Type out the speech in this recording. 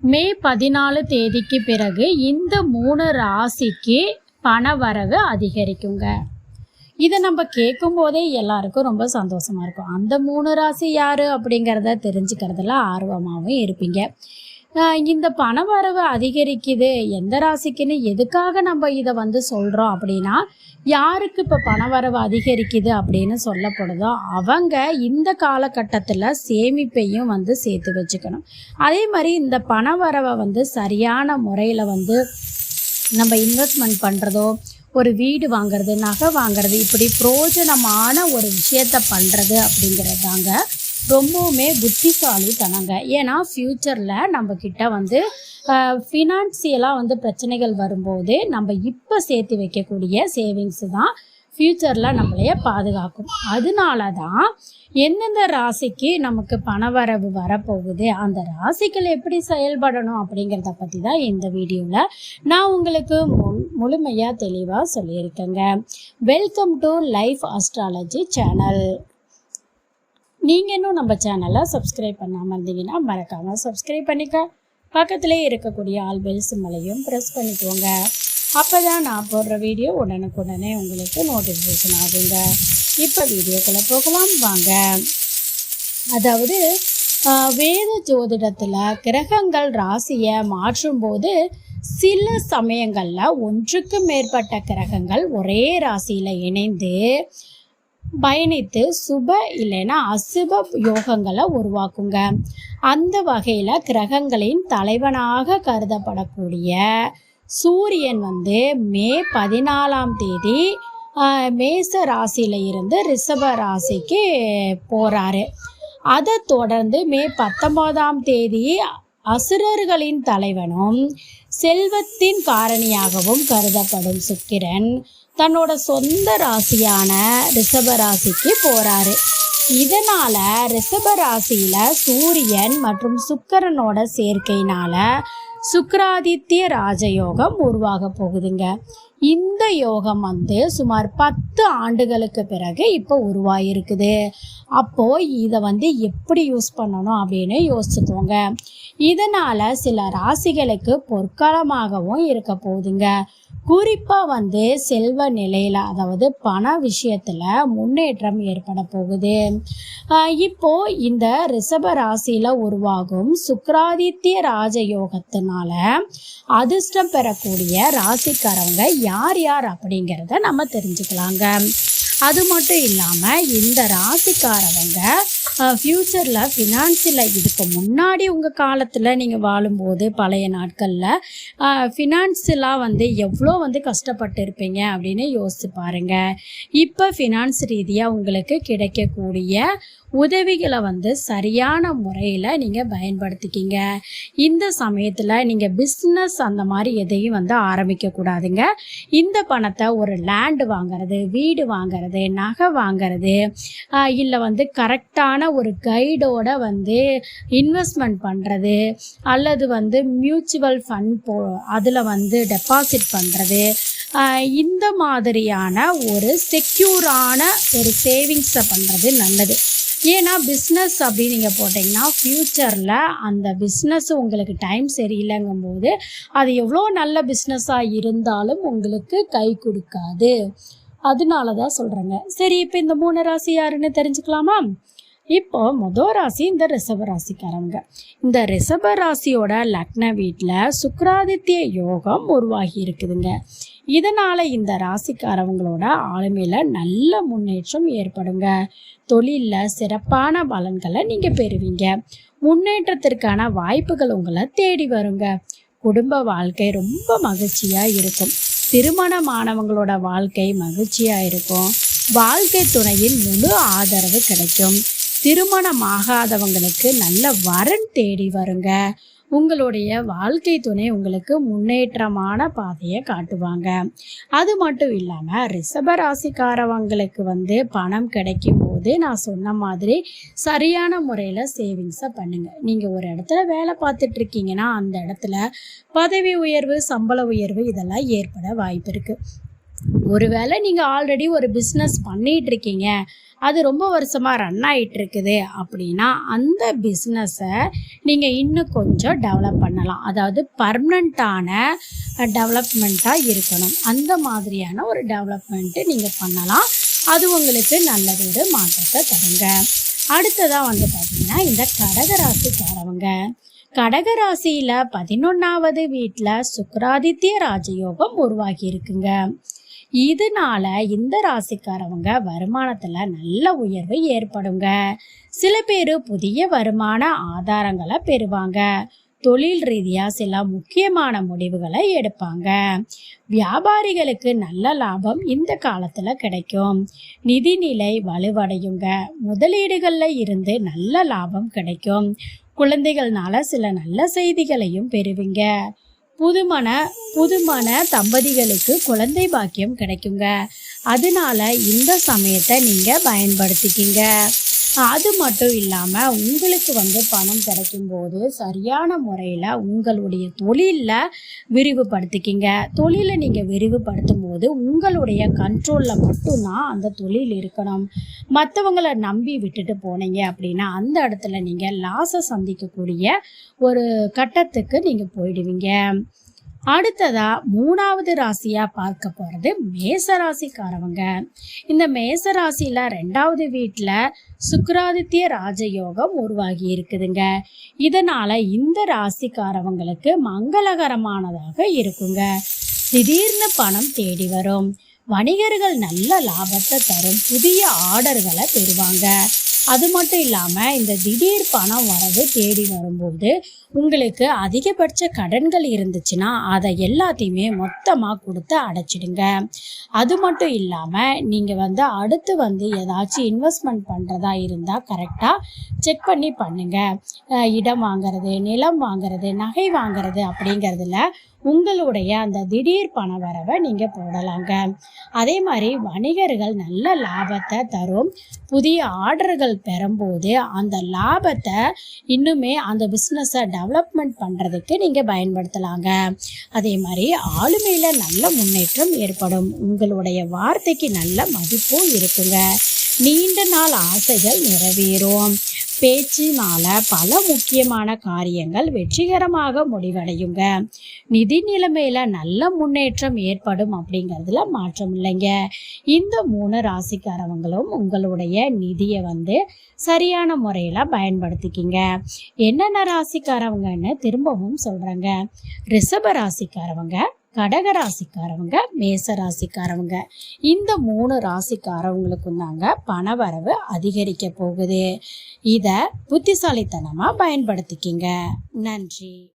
மே பதினாலு தேதிக்கு பிறகு இந்த மூணு ராசிக்கு பண வரவு அதிகரிக்குங்க. இதை நம்ம கேட்கும் போதே எல்லாருக்கும் ரொம்ப சந்தோஷமா இருக்கும். அந்த மூணு ராசி யாரு அப்படிங்கிறத தெரிஞ்சுக்கிறதுல ஆர்வமாகவும் இருப்பீங்க. இந்த பண வரவு அதிகரிக்குது. எந்த ராசிக்குன்னு எதுக்காக நம்ம இதை வந்து சொல்கிறோம் அப்படின்னா யாருக்கு இப்போ பண வரவு அதிகரிக்குது அப்படின்னு சொல்லப்படுதோ அவங்க இந்த காலகட்டத்தில் சேமிப்பையும் வந்து சேர்த்து வச்சுக்கணும். அதே மாதிரி இந்த பண வரவை வந்து சரியான முறையில் வந்து நம்ம இன்வெஸ்ட்மெண்ட் பண்ணுறதோ ஒரு வீடு வாங்குறது நகை வாங்குறது இப்படி பிரோஜனமான ஒரு விஷயத்த பண்ணுறது அப்படிங்கிறதாங்க தாங்க ரொம்பவுமே புத்திசாலித்தனங்க. ஏன்னா ஃப்யூச்சரில் நம்மக்கிட்ட வந்து ஃபினான்சியலாக வந்து பிரச்சனைகள் வரும்போது நம்ம இப்போ சேர்த்து வைக்கக்கூடிய சேவிங்ஸ் தான் ஃப்யூச்சரில் நம்மளைய பாதுகாக்கும். அதனால தான் எந்தெந்த ராசிக்கு நமக்கு பணவரவு வரப்போகுது அந்த ராசிகள் எப்படி செயல்படணும் அப்படிங்கிறத பற்றி தான் இந்த வீடியோவில் நான் உங்களுக்கு முழு முழுமையாக தெளிவாக சொல்லியிருக்கேங்க. Welcome to life astrology channel நீங்கள் இன்னும் நம்ம சேனலை சப்ஸ்கிரைப் பண்ணாமல் இருந்தீங்கன்னா மறக்காமல் சப்ஸ்கிரைப் பண்ணிக்க. பக்கத்திலே இருக்கக்கூடிய ஆல் பெல் சிம்மலையும் ப்ரெஸ் பண்ணிக்கோங்க. அப்போ தான் நான் போடுற வீடியோ உடனுக்குடனே உங்களுக்கு நோட்டிஃபிகேஷன் ஆகுங்க. இப்போ வீடியோக்குள்ளே போகலாம் வாங்க. அதாவது வேத ஜோதிடத்தில் கிரகங்கள் ராசியை மாற்றும்போது சில சமயங்களில் ஒன்றுக்கு மேற்பட்ட கிரகங்கள் ஒரே ராசியில் இணைந்து பயணித்து சுப இல்லைன்னா அசுப யோகங்களை உருவாக்குங்க. அந்த வகையில் கிரகங்களின் தலைவனாக கருதப்படக்கூடிய சூரியன் வந்து மே பதினாலாம் தேதி மேச ராசியில இருந்து ரிஷப ராசிக்கு போறாரு. அதை தொடர்ந்து மே பத்தொன்பதாம் தேதி அசுரர்களின் தலைவனும் செல்வத்தின் காரணியாகவும் கருதப்படும் சுக்கிரன். தன்னோட சொந்த ராசியான ரிஷப ராசிக்கு போறாரு. இதனால ரிஷப ராசியில சூரியன் மற்றும் சுக்கரனோட சேர்க்கையினால சுக்கராதித்ய ராஜயோகம் உருவாக போகுதுங்க. இந்த யோகம் வந்து சுமார் பத்து ஆண்டுகளுக்கு பிறகு இப்போ உருவாயிருக்குது. அப்போ இதை வந்து எப்படி யூஸ் பண்ணணும் அப்படின்னு யோசிச்சுக்கோங்க. இதனால சில ராசிகளுக்கு பொற்காலமாகவும் இருக்க போகுதுங்க. குறிப்பா வந்து செல்வ நிலையில அதாவது பண விஷயத்துல முன்னேற்றம் ஏற்பட போகுது. இப்போது இப்போ இந்த ரிஷப ராசியில உருவாகும் சுக்ராதித்ய ராஜயோகத்தினால அதிர்ஷ்டம் பெறக்கூடிய ராசிக்காரவங்க யார் யார் அப்படிங்கிறத நம்ம தெரிஞ்சுக்கலாங்க. அது மட்டும் இல்லாமல் இந்த ராசிக்காரவங்க ஃப்யூச்சரில் ஃபினான்ஸில் இதுக்கு முன்னாடி உங்கள் காலத்தில் நீங்கள் வாழும்போது பழைய நாட்களில் ஃபினான்ஸெலாம் வந்து எவ்வளோ வந்து கஷ்டப்பட்டு இருப்பீங்க அப்படின்னு யோசிச்சு பாருங்கள் இப்போ ஃபினான்ஸ் ரீதியாக உங்களுக்கு கிடைக்கக்கூடிய உதவிகளை வந்து சரியான முறையில் நீங்கள் பயன்படுத்திக்கிங்க. இந்த சமயத்தில் நீங்கள் பிஸ்னஸ் அந்த மாதிரி எதையும் வந்து ஆரம்பிக்கக்கூடாதுங்க இந்த பணத்தை ஒரு லேண்டு வாங்குறது வீடு வாங்குறது நகை வாங்குறது இல்லை வந்து கரெக்டான ஒரு கைடோட வந்து இன்வெஸ்ட்மெண்ட் பண்ணுறது அல்லது வந்து மியூச்சுவல் ஃபண்ட் போ அதில் வந்து டெபாசிட் பண்ணுறது இந்த மாதிரியான ஒரு செக்யூரான ஒரு சேவிங்ஸை பண்ணுறது நல்லது. ஏன்னா பிஸ்னஸ் அப்படின்னு நீங்கள் போட்டிங்கன்னா ஃப்யூச்சரில் அந்த பிஸ்னஸ் உங்களுக்கு டைம் சரியில்லைங்கும்போது அது எவ்வளோ நல்ல பிஸ்னஸாக இருந்தாலும் உங்களுக்கு கை கொடுக்காது. அதனால தான் சொல்கிறேங்க சரி இப்போ இந்த மூணு ராசி யாருன்னு தெரிஞ்சுக்கலாமா? இப்போ மொதல் ராசி இந்த ரிஷப ராசிக்காரங்க. இந்த ரிஷப ராசியோட லக்ன வீட்டில் சுக்ராதித்ய யோகம் உருவாகி இருக்குதுங்க. இதனால் இந்த ராசிக்காரவங்களோட ஆளுமையில் நல்ல முன்னேற்றம் ஏற்படுங்க. தொழிலில் சிறப்பான பலன்களை நீங்கள் பெறுவீங்க. முன்னேற்றத்திற்கான வாய்ப்புகள் உங்களை தேடி வருங்க. குடும்ப வாழ்க்கை ரொம்ப மகிழ்ச்சியாக இருக்கும். திருமணமானவங்களோட வாழ்க்கை மகிழ்ச்சியாக இருக்கும். வாழ்க்கை துணையின் முழு ஆதரவு கிடைக்கும். திருமணமாகாதவங்களுக்கு நல்ல வரன் தேடி வருங்க. உங்களுடைய வாழ்க்கை துணை உங்களுக்கு முன்னேற்றமான பாதையை காட்டுவாங்க. அது மட்டும் இல்லாமல் ரிஷப ராசிக்காரவங்களுக்கு வந்து பணம் கிடைக்கும் போது நான் சொன்ன மாதிரி சரியான முறையில் சேவிங்ஸை பண்ணுங்க. நீங்கள் ஒரு இடத்துல வேலை பார்த்துட்டு இருக்கீங்கன்னா அந்த இடத்துல பதவி உயர்வு சம்பள உயர்வு இதெல்லாம் ஏற்பட வாய்ப்பு இருக்குது ஒருவேளை நீங்கள் ஆல்ரெடி ஒரு பிஸ்னஸ் பண்ணிகிட்டு இருக்கீங்க அது ரொம்ப வருஷமாக ரன் ஆகிட்டு இருக்குது அப்படின்னா அந்த பிஸ்னஸை நீங்கள் இன்னும் கொஞ்சம் டெவலப் பண்ணலாம். அதாவது பர்மனண்ட்டான டெவலப்மெண்ட்டாக இருக்கணும். அந்த மாதிரியான ஒரு டெவலப்மெண்ட்டு நீங்கள் பண்ணலாம். அது உங்களுக்கு நல்லதொரு மாற்றத்தை தருங்க. அடுத்ததாக வந்து பார்த்தீங்கன்னா இந்த கடகராசிக்காரவங்க. கடகராசியில் பதினொன்றாவது வீட்டில் சுக்கராதித்ய ராஜயோகம் உருவாகி இருக்குங்க இதனால இந்த ராசிக்காரவங்க வருமானத்தில் நல்ல உயர்வு ஏற்படுங்க. சில பேர் புதிய வருமான ஆதாரங்களை பெறுவாங்க. தொழில் ரீதியாக சில முக்கியமான முடிவுகளை எடுப்பாங்க. வியாபாரிகளுக்கு நல்ல லாபம் இந்த காலத்தில் கிடைக்கும். நிதிநிலை வலுவடையுங்க. முதலீடுகளில் இருந்து நல்ல லாபம் கிடைக்கும். குழந்தைகள்னால சில நல்ல செய்திகளையும் பெறுவீங்க. புதுமண புதுமண தம்பதிகளுக்கு குழந்தை பாக்கியம் கிடைக்குங்க. அதனால இந்த சமயத்தை நீங்கள் பயன்படுத்திக்கிங்க. அது மட்டும் இல்லாமல் உங்களுக்கு வந்து பணம் கிடைக்கும்போது சரியான முறையில் உங்களுடைய தொழிலில் விரிவுபடுத்திக்கிங்க. தொழிலை நீங்கள் விரிவுபடுத்தும் போது உங்களுடைய கண்ட்ரோலில் மட்டும்தான் அந்த தொழில் இருக்கணும். மற்றவங்கள நம்பி விட்டுட்டு போனீங்க அப்படின்னா அந்த இடத்துல நீங்கள் லாஸை சந்திக்கக்கூடிய ஒரு கட்டத்துக்கு நீங்கள் போயிடுவீங்க. அடுத்ததா மூணாவது ராசியா பார்க்க போறது மேச ராசிக்காரவங்க இந்த மேச ராசியில ரெண்டாவது வீட்டில் சுக்கராதித்ய ராஜயோகம் உருவாகி இருக்குதுங்க. இதனால இந்த ராசிக்காரவங்களுக்கு மங்களகரமானதாக இருக்குங்க. திடீர்னு பணம் தேடி வரும். வணிகர்கள் நல்ல லாபத்தை தரும். புதிய ஆர்டர்களை பெறுவாங்க. அது மட்டும் இல்லாமல் இந்த திடீர் பணம் வரவு தேடி வரும்போது உங்களுக்கு அதிகபட்ச கடன்கள் இருந்துச்சுன்னா அதை எல்லாத்தையுமே மொத்தமாக கொடுத்து அடைச்சிடுங்க. அது மட்டும் இல்லாமல் நீங்கள் வந்து அடுத்து வந்து ஏதாச்சும் இன்வெஸ்ட்மெண்ட் பண்ணுறதா இருந்தால் கரெக்டாக செக் பண்ணி பண்ணுங்கள் இடம் வாங்குறது நிலம் வாங்குறது நகை வாங்குறது அப்படிங்கிறதுல உங்களுடைய அந்த திடீர் பண வரவை நீங்கள் போடலாங்க. அதே மாதிரி வணிகர்கள் நல்ல லாபத்தை தரும். புதிய ஆர்டர்கள் பெறும்போது அந்த லாபத்தை இன்னுமே அந்த பிஸ்னஸை டெவலப்மெண்ட் பண்ணுறதுக்கு நீங்கள் பயன்படுத்தலாங்க. அதே மாதிரி ஆளுமையில் நல்ல முன்னேற்றம் ஏற்படும். உங்களுடைய வார்த்தைக்கு நல்ல மதிப்பும் இருக்குங்க. நீண்ட நாள் ஆசைகள் நிறைவேறும். பேச்சினால பல முக்கியமான காரியங்கள் வெற்றிகரமாக முடிவடையுங்க. நிதி நிலைமையில நல்ல முன்னேற்றம் ஏற்படும் அப்படிங்கிறதுல மாற்றம் இல்லைங்க. இந்த மூணு ராசிக்காரவங்களும் உங்களுடைய நிதியை வந்து சரியான முறையில் பயன்படுத்திக்கிங்க. என்னென்ன ராசிக்காரவங்கன்னு திரும்பவும் சொல்கிறேங்க ரிஷப ராசிக்காரவங்க கடக ராசிக்காரவங்க மேச ராசிக்காரவங்க இந்த மூணு ராசிக்காரவங்களுக்கும் தாங்க பணவரவு அதிகரிக்க போகுது. இதை புத்திசாலித்தனமாக பயன்படுத்திக்கிங்க. நன்றி.